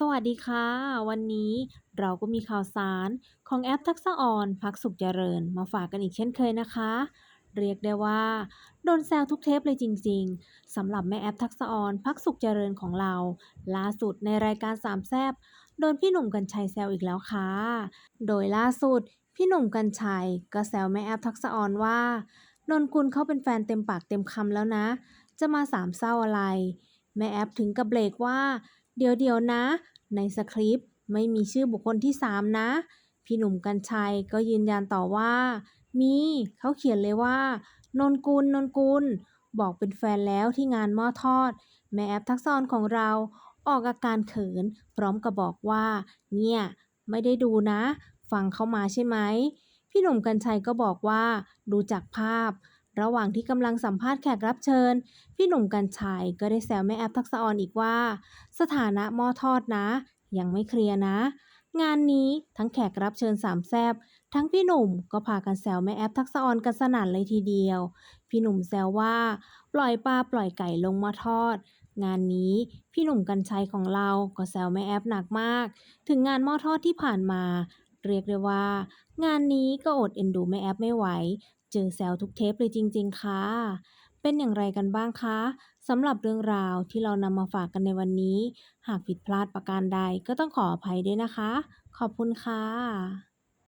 สวัสดีค่ะ วันนี้เราก็มีข่าวสารของแอปทักษะออนพักสุขเจริญมาฝากกันอีกเช่นเคยนะคะ เรียกได้ว่า โดนแซวทุกเทปเลยจริงๆสำหรับแม่แอปทักษะออนพักสุขเจริญของเรา ล่าสุดในรายการสามแซบโดนพี่หนุ่มกัญชัยแซวอีกแล้วค่ะ โดยล่าสุด พี่หนุ่มกัญชัยก็แซวแม่แอปทักษะออนว่านนกุลเขาเป็นแฟนเต็มปากเต็มคำแล้วนะ จะมาสามเศร้าอะไร แม่แอปถึงกับเบรกว่า เดี๋ยวเดี๋ยวนะ ในสคริปต์ไม่มีชื่อบุคคลที่ 3 นะ พี่หนุ่มกัญชัยก็ยืนยันต่อว่า มีเขาเขียนเลยว่า นนกุลนนกุล บอกเป็นแฟนแล้วที่งานหม้อทอด แม่แอปทักษะออนของเราออกอาการเขิน พร้อมกับบอกว่า เนี่ย ไม่ได้ดูนะ ฟังเข้ามาใช่ไหม พี่หนุ่มกัญชัยก็บอกว่า ดูจากภาพ ระหว่างที่กำลังสัมภาษณ์แขกรับเชิญ พี่หนุ่มกัญชัยก็ได้แซวแม่แอปทักษะออนอีกว่า สถานะหม้อทอดนะ ยังไม่เคลียร์นะ งานนี้ทั้งแขกรับเชิญสามแซบทั้งพี่หนุ่มก็พากันแซวแม่แอปทักษะออนกันสนั่นเลยทีเดียว พี่หนุ่มแซวว่า ปล่อยปลาปล่อยไก่ลงมาทอด งานนี้พี่หนุ่มกัญชัยของเราก็แซวแม่แอปหนักมาก ถึงงานหม้อทอดที่ผ่านมาเรียกได้ว่า งานนี้ก็อดเอ็นดูแม่แอปไม่ไหว เจอแซวทุกเทปเลยจริง ๆ ค่ะ เป็นอย่างไรกันบ้างคะสำหรับเรื่องราวที่เรานำมาฝากกันในวันนี้ หากผิดพลาดประการใดก็ต้องขออภัยด้วยนะคะ ขอบคุณค่ะ